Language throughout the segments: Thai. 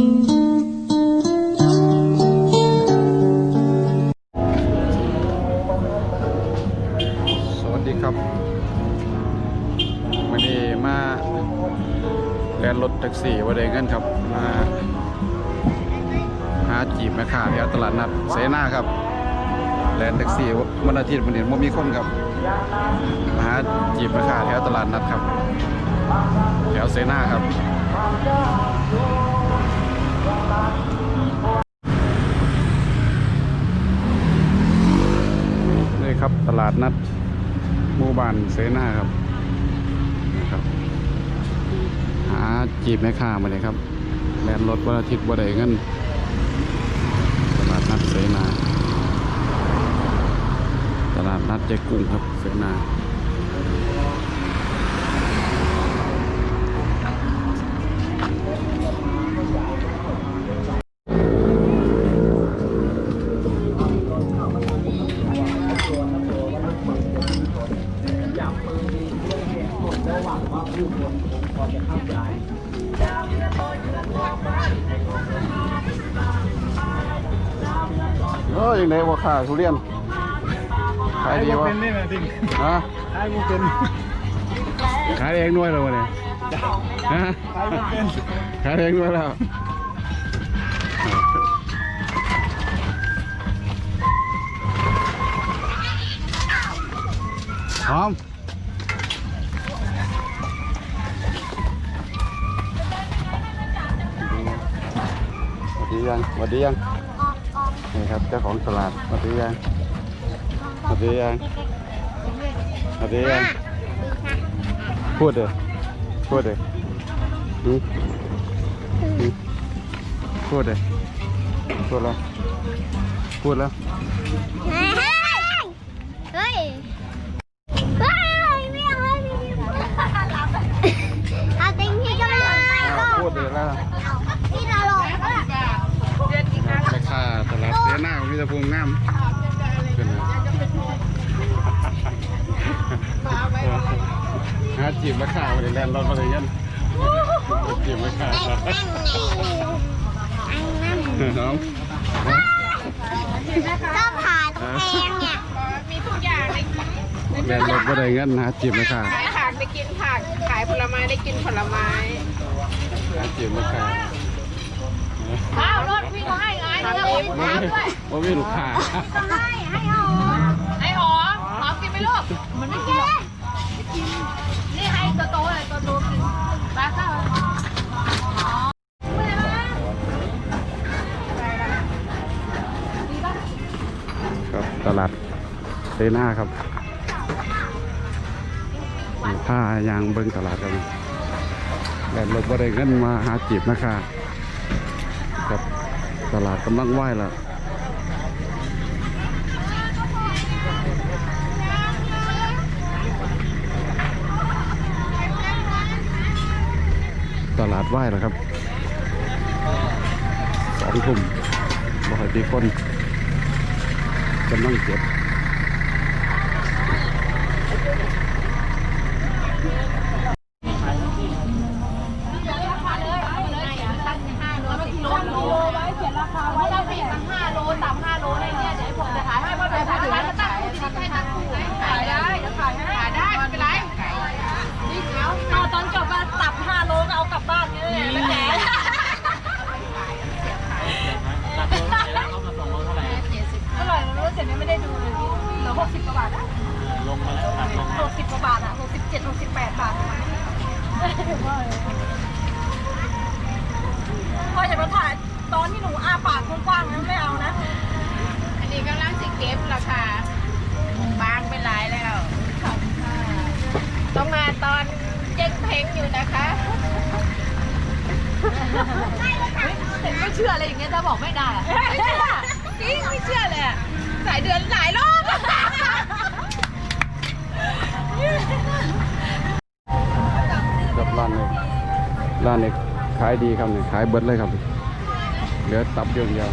สวัสดีครับวันนี้มาแลนรถแท็กซี่วันเดเงินครับ มาหาจีบแม่ค้าที่ตลาดนัดเสนาครับแลนแท็กซี่วันอาทิตย์วันนี้ไม่มีคนครับมาหาจีบแม่ค้าที่ตลาดนัดครับ แถวเสนาครับนี่ครับ ตลาดนัดหมู่บ้านเสนาครับนะครับหาจีบแม่ค้ามาเลยครับแลนรถวันอาทิตย์วันใดเงินตลาดนัดเสนา ตลาดนัดเจ๊กุ้งครับเสนา ออยังไงว่าค่าทุเรียนขายดีวะเป็นนี่นะจริงฮะขายมันเป็นขายเองด้วยเลยวะเนี่ยฮะขายมันเป็นขายเองด้วยแล้วพร้อมสวัสดียังสวัสดียัง นี่ครับเจ้าของตลาดมาดียังมาดียังมาดียังพูดเลยพูดเลยหืมหืมพูดเลยพูดแล้วพูดแล้วเฮ้ย เฮ้ย เฮ้ยไม่เอาให้พี่เอาติงที่ก็ไม่ได้ก็ พูดเลยแล้ว ที่เราลงก็ แม่ค้าตลาดเสียหน้าของพิจภูมิงามขึ้นมาหาจีบแม่ค้ามาเลยแลนรถมาเลยยันจีบม่ค้าน้องก็ผ่าตรงแพงเนี่ยมีทุกอย่างได้กินแลนรถมาเลยเงินหาจีบม่ค้าขายผักได้กินผักขายผลไม้ได้กินผลไม้หาจีบม่ค้าข้าวรถวิ่งมาให้ ไงเนื้อหมูว่าน้ำด้วยว่ามีลูกค้าให้ให้หอมไอ้หอมหอมกินไหมลูก มันไม่กินหรอกนี่ให้ตัวโตเลยตัวโตกินปลาข้าวครับตลาดเซนาครับผ้ายางเบิ้งตลาดกันแลนรถมาเลยเงินมาหาจีบแม่ค้าครับ ตลาดกำลังไหวแล้วตลาดไหวแล้วครับสองทุ่มบ่อยมีคนกำลังเก็บ พอจะมาถ่ายตอนที่หนูอาปากกว้างๆนั้นไม่เอานะ อันนี้กำลังสิเก็บราคาบางเป็นหลายแล้วต้องมาตอนเจ๊งเพงอยู่นะคะเห็นไม่เชื่ออะไรอย่างเงี้ยถ้าบอกไม่ได้อะไม่เชื่อจริงไม่เชื่อเลยอะหลายเดือนหลายรอบอะกับ ร้านนี้ร้านนี้ขายดีครับเนี่ยขายเบิดเลยครับ เหลือตับเดียวเดียว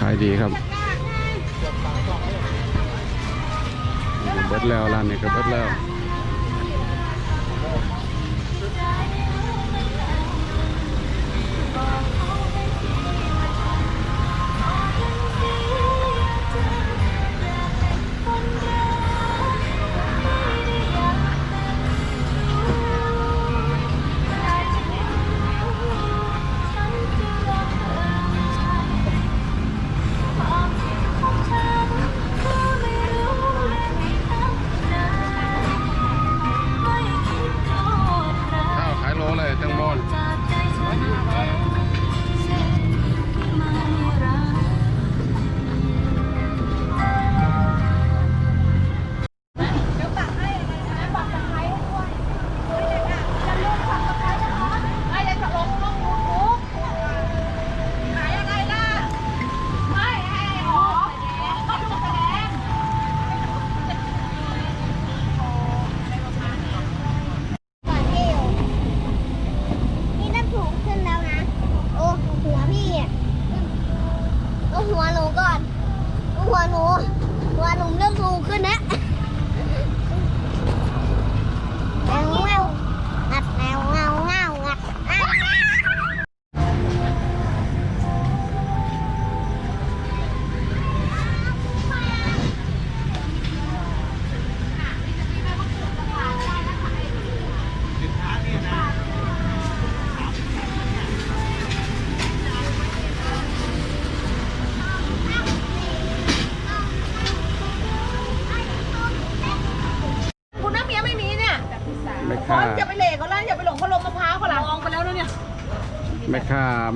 ขายดีครับเบิดแล้วร้านนี้ก็เบิดแล้ว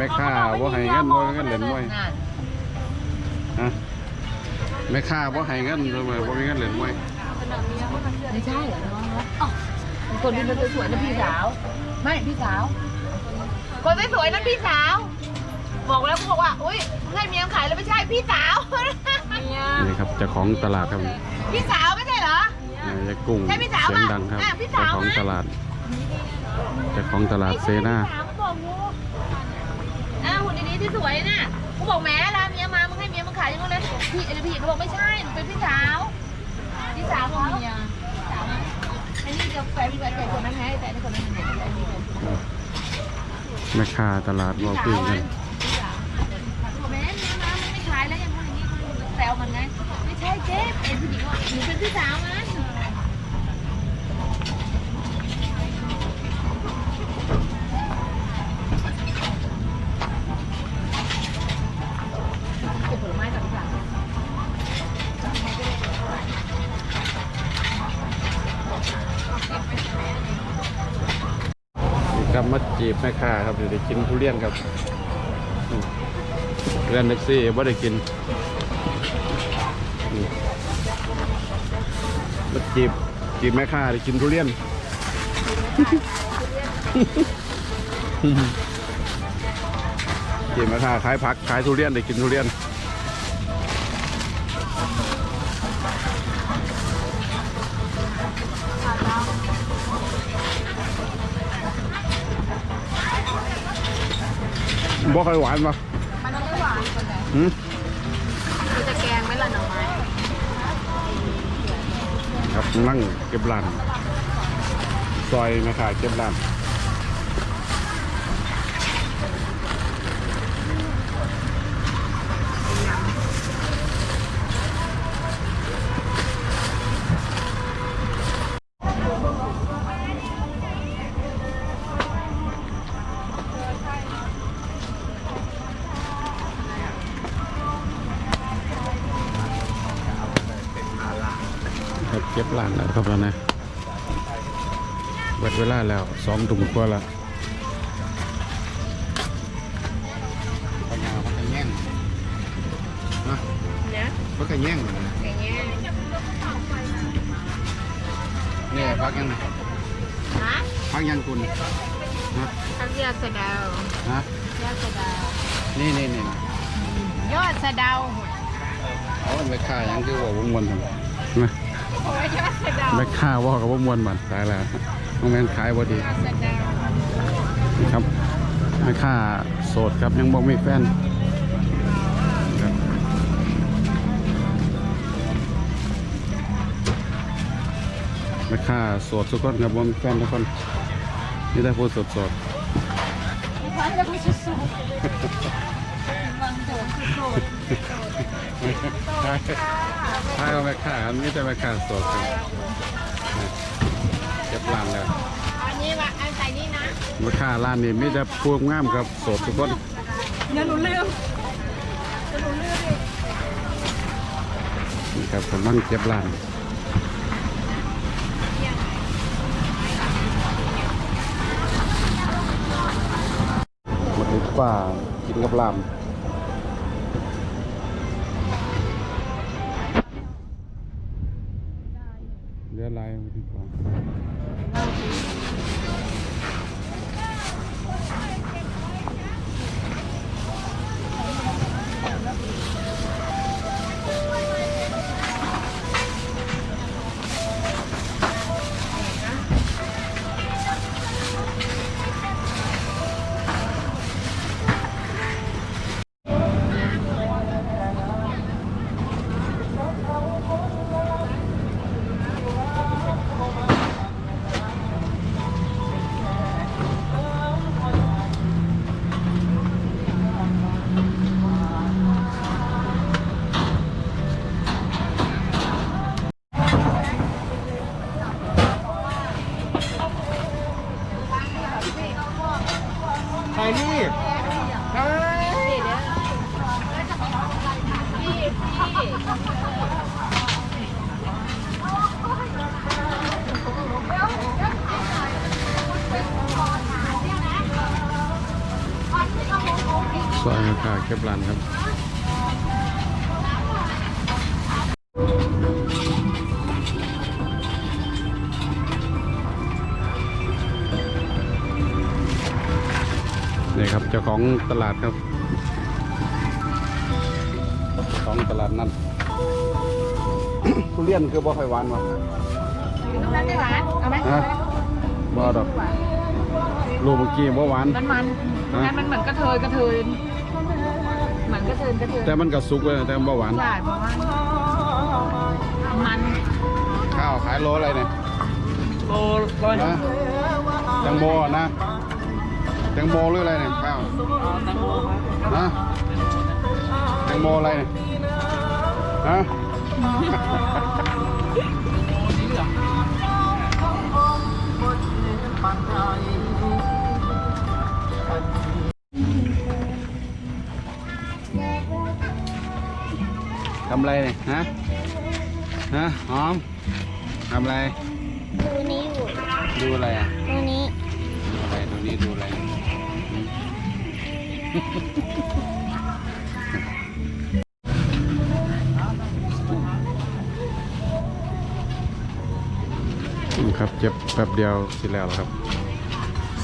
ม่ค้าแม่ค้าบ่ให้เงินบ่ให้เงินเล่นมวยฮะแม่ค้าบ่ให้เงินเลยบ่มีเงินเล่นมวยไม่ใช่เหรอน้องอ๋อคนที่มันสวยๆนั่นพี่สาว ไม่พี่สาว คนสวยๆนั่นพี่สาว บอกแล้วเขาบอกว่า อุ้ยให้เมียขายแล้วไม่ใช่พี่สาวนี่ครับเจ้าของตลาดครับพี่สาวไม่ใช่เหรอนายายกุ้งใช่พี่สาวเสียงปะดังครับอะพี่สาเจ้าวของไหมตลาดเจ้าของตลาดเซนา ถามบอกงูอ้าวหุ่นดีๆ ที่สวยน่ะกูบอกแหม่ลาเมียมา มึงให้เมียมึงขายอยังไงเลยพี่ไอ้พี่เขาบอกไม่ใช่หนูเป็นพี่สาว พี่สาวเขาเมียสาวอันนี้จะแฟนพี่แฟนแต่คนนั้นไงแต่อันนี้คนนั้นไงแต่อันนี้คนแม่ค้าตลาดบ่คุยกันบอกแม่เมียมามึงไม่ขายแล้วยังพูดอย่างนี้เขาแซวมันไง ไม่ใช่เจ๊เอ็นผู้หญิงว่าหนูเป็นพี่สาวมันเก็บผลไม้กับพี่สาว นี่ ครับมาจีบแม่ค้าครับเดี๋ยวได้กินทุเรียนครับเรียนแท็กซี่บ่ได้กินมาจีบจีบแม่ค้าได้กินทุเรียนจีบแม่ค้าขายผักขายทุเรียนได้กินทุเรียน บ่ค่อยหวานปะมันไม่หวานคนไหนหืมมันจะแกงไหมล่ะหน่อไม้ครับนั่งเก็บร้านซอยแม่ค้าเก็บร้าน ครับเก็บร้านแล้วครับแล้วนะเบิดเวลาแล้วสองทุ่มกว่าแล้วปัญญาพักกันแย่งนะเนี่ยพักกันแย่งอย่างเงี้ยนี่พักยังฮะพักยังคุณนะทั้งยอดสะเดาฮะยอดสะเดานี่นี่นี่ยอดสะเดาเอาไม่ค่ายังคือว่าบ่มวนทำนะ โอ้ยยอดสะเดาไม่ค่าว่ากับว่ามวนบันตายแล้วน้องแมนขายบ่ดียอดสะเดาครับไม่ค่าโสดครับยังบ่มีแฟนครับไม่ค่าโสดทุกคนครับบ่มีแฟนทุกคนนี่ได้พูดสดสดไม่พันจะพูดสุดๆบางโดนสุด ใช่ใช่ก็ไม่ค่าอันนี้แต่ไม่ค่าโสดครับเก็บร้านแล้วอันนี้ว่าอันใส่นี่นะไม่ค่าร้านนี้มีแต่พวกงามครับโสดทุกคนอย่าหนูลืมนี่ครับผมนั่งเก็บร้านหมดเลยป่ากินกับลาม นี่ครับเจ้าของตลาดครับเจ้าของตลาดนัดทุเรียนคือบ่ค่อยหวานวะน้ำตาลไม่หวานเอาไหมฮะบ่ดอกลูกเมื่อกี้บ่หวานมันมันฮะงั้นมันเหมือนกระเทยกระเทยเหมือนกระเทยกระเทยแต่มันก็สุกเลยแต่มันบ่หวานใช่เพราะว่ามันข้าวขายโลอะไรเนี่ยโลร้อยนะแตงโมนะ แตงโมหรืออะไรเนี่ยข้าวนะแตงโมอะไรเนี่ยฮะทำอะไรเนี่ยฮะฮะหอมทำอะไรดูนี้อยู่ดูอะไรอะ ครับเจ็บแป๊บเดียวสิแล้วครับ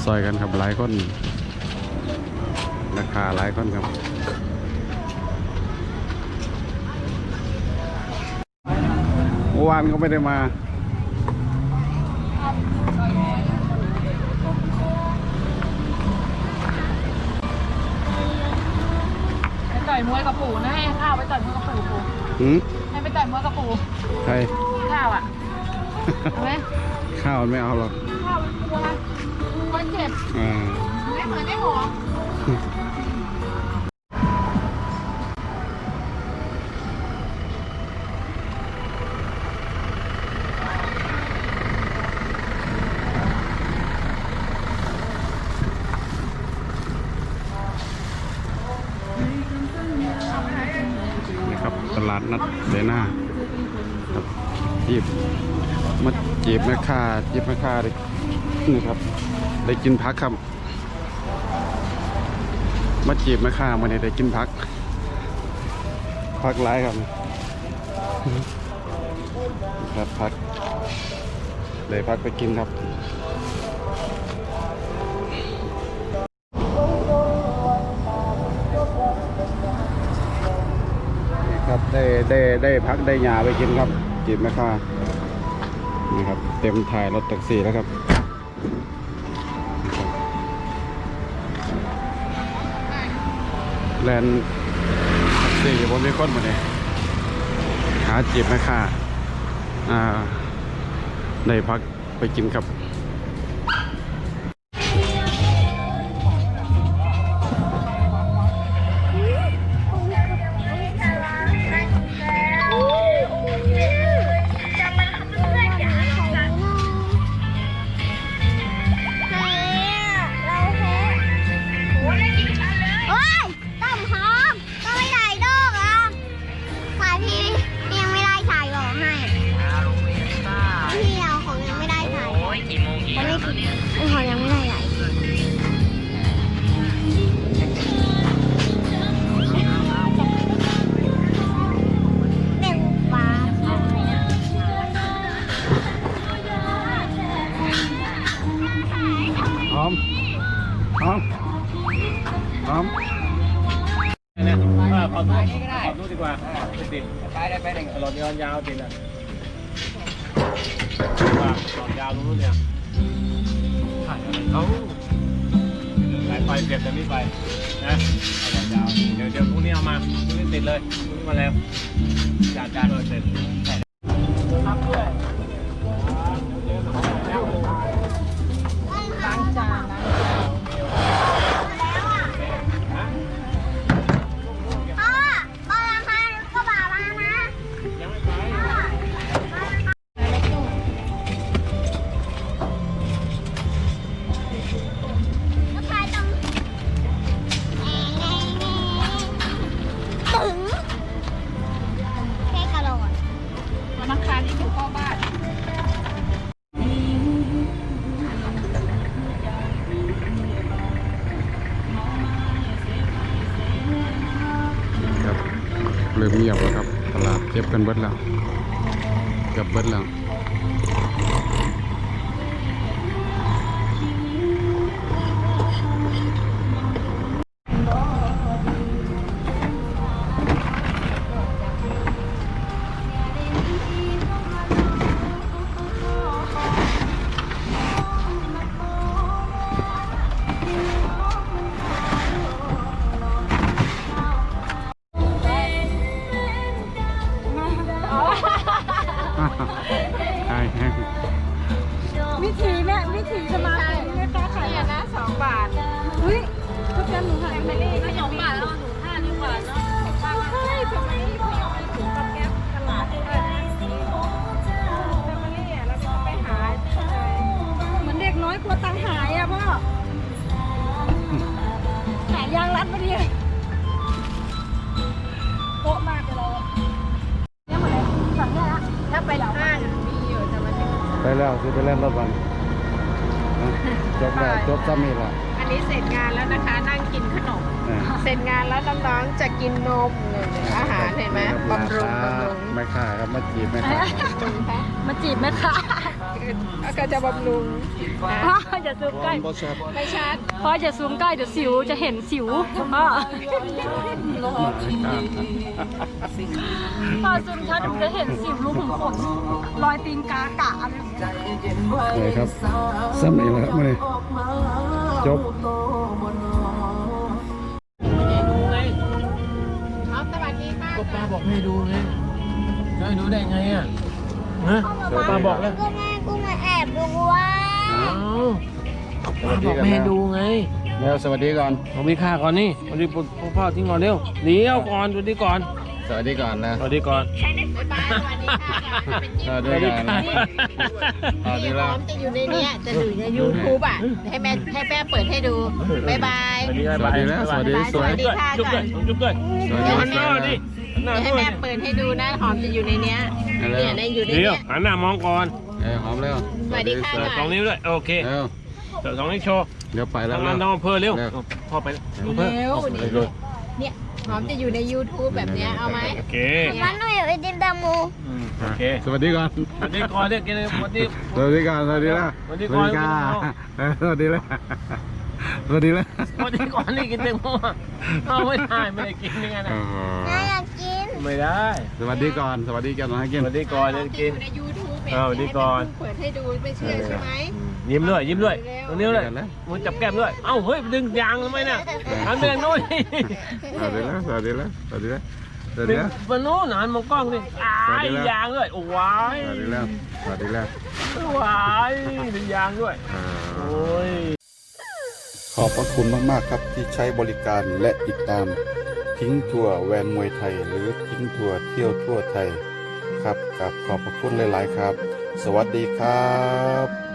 ซอยกันครับหลายคนราคาหลายคนครับเมื่อวานก็ไม่ได้มา อยมวยกับปู่นะให้ข้าวไปต่อยมวยกับปู่ปู่หืมให้ไปต่อยมวยกับปู่ใคร ข้าวอะเอาไหมข้าวมันไม่เอาหรอกข้าวมันกลัวมันเจ็บอ่า ไม่เหมือนได้หอ ดนัดเสนาครับจีบมาจีบแม่ค้าจีบแม่ค้าได้นี่ครับ ได้กินพักครับ มาจีบแม่ค้ามาเนี่ยได้กินพัก พักหลายครับครับพักเลยพักไปกินครับ ได้ได้ได้พักได้ยาไปกินครับจีบแม่ค้านี่ครับ เต็มถ่ายรถแท็กซี่แล้วครับแลนด์แท็กซี่บนมีคนมาเนี่ยหาจีบแม่ค้าอ่าได้พักไปกินครับ หอมเนี่ยเออขอดูขอดูดีกว่าติดติดไปได้ไปได้หลอดยาวยาวติดอะว่าหลอดยาวรู้เนี่ยถ่ายอะไรเขาสายไฟเสียบจากนี้ไปนะหลอดยาวเดี๋ยวเดี๋ยวพรุ่งนี้เอามาพรุ่งนี้ติดเลยพรุ่งนี้มาแล้วจานจานเสร็จ เงียบแล้วครับ ตลาดเก็บกันเบิดแล้วเก็บเบิดแล้ว ไปแล้วสิไปเล่นรถบังนะจบแล้วจบซ้ำนี่ละอันนี้เสร็จงานแล้วนะคะนั่งกินขนมอ่าเสร็จงานแล้วน้องๆจะกินนมเลยอาหารเห็นไหมบำรุงบำรุงไม่ค่าครับมาจีบไม่ค่ามาจีบแม่ค้าก็จะบำรุงนะพ่ออย่าซูมใกล้ไม่ชัดพ่ออย่าซูมใกล้เดี๋ยวสิวจะเห็นสิวพ่อ พ่อซูมชัดเดี๋ยวจะเห็นสิวรูขุมขนรอยตีนกากะอะไรเลยครับซ้ำนี่แหละครับมาเลยจบเอาสวัสดีค่ะก็ป้าบอกให้ดูไงจะให้ดูได้ไงอะฮะป้าบอกแล้วก็แม่กูมาแอบดูว่าเอาสวัป้าสดีบอกกันไม่ให้ดูไง แล้วสวัสดีก่อน ผมมีค่าก่อนนี่สวัสดีปุ๊บพ่อทิ้งก่อนเร็วเดี๋ยวก่อนสวัสดีก่อนสวัสดีก่อนนะสวัสดีก่อนบ๊ายบายสวัสดีค่ะเป็นสจิ้มวัสดีก่อนนะสวัสดีนี่พแล้ร้วอมจะอยู่ในเนี้ยจะอยู่ในยูทูบอะให้แม่ให้แม่เปิดให้ดูบ๊ายบายสวัสดีสวัสดีแล้วสวัสดีสวยสวัสดีค่ะจุ๊บด้วยจุ๊บด้วยสวัสดีเดี๋ยวคหันหน้ารับดิหันหน้าให้ด้วยแม่เปิดให้ดูนะหอมจะอยู่ในเนี้ยเนี่ยในอยู่ในเดี๋ยวเนี้ยหันหน้ามองก่อนเอ้ยหอมเร็วสวัสดีค่ะเปิดสองนิ้วด้วยโอเคเร็วเปิดสองนิ้วโชว์ เดี๋ยวไปแล้วทำงานนะทำอำเภอเร็วเร็วพ่อไปอำเภอ เร็วไปนี่เลยเนี่ยหอมจะอยู่ใน YouTube แบบเนี้ยเอาไหมโอเคมันหนูอยากไปกินแตงโมอืมโอเคสวัสดีก่อน สวัสดีก่อนเด็กกินเลยสวัสดี สวัสดีก่อนสวัสดีแล้วสวัสดีก่อนค่ะเออสวัสดีแล้วสวัสดีแล้วสวัสดีก่อนนี่กินเต็มหัวเอาไม่ได้ไม่ได้กินยังไงนะโอ้โหน่าอยากกินไม่ได้ สวัสดีก่อน สวัสดีกันนะกินสวัสดีก่อนเด็กกินใน YouTube เออสวัสดีก่อน เปิดให้ดูไม่เชื่อใช่ไหมยิ้มด้วยยิ้มด้วยตรงนิ้วเลยมือจับแก้มด้วย เอ้าเฮ้ยดึงยางทำไมเนี่ยหันไปทางโน้นสวัสดีแล้วสวัสดีแล้วสวัสดีแล้วสวัสดึดีงแล้วไปโน้นหันมองกล้องดิอ้ายยางด้วยโอ้วายสวัสดีแล้วสวัสดีแล้ววายดึงยางด้วยอ่าโอ้ยขอบพระคุณมาก ๆ ครับที่ใช้บริการและติดตามทิ้งทัวร์แวนมวยไทย หรือทิ้งทัวร์เที่ยวทั่วไทย ครับกับขอบพระคุณหลาย ๆ ครับ สวัสดีครับ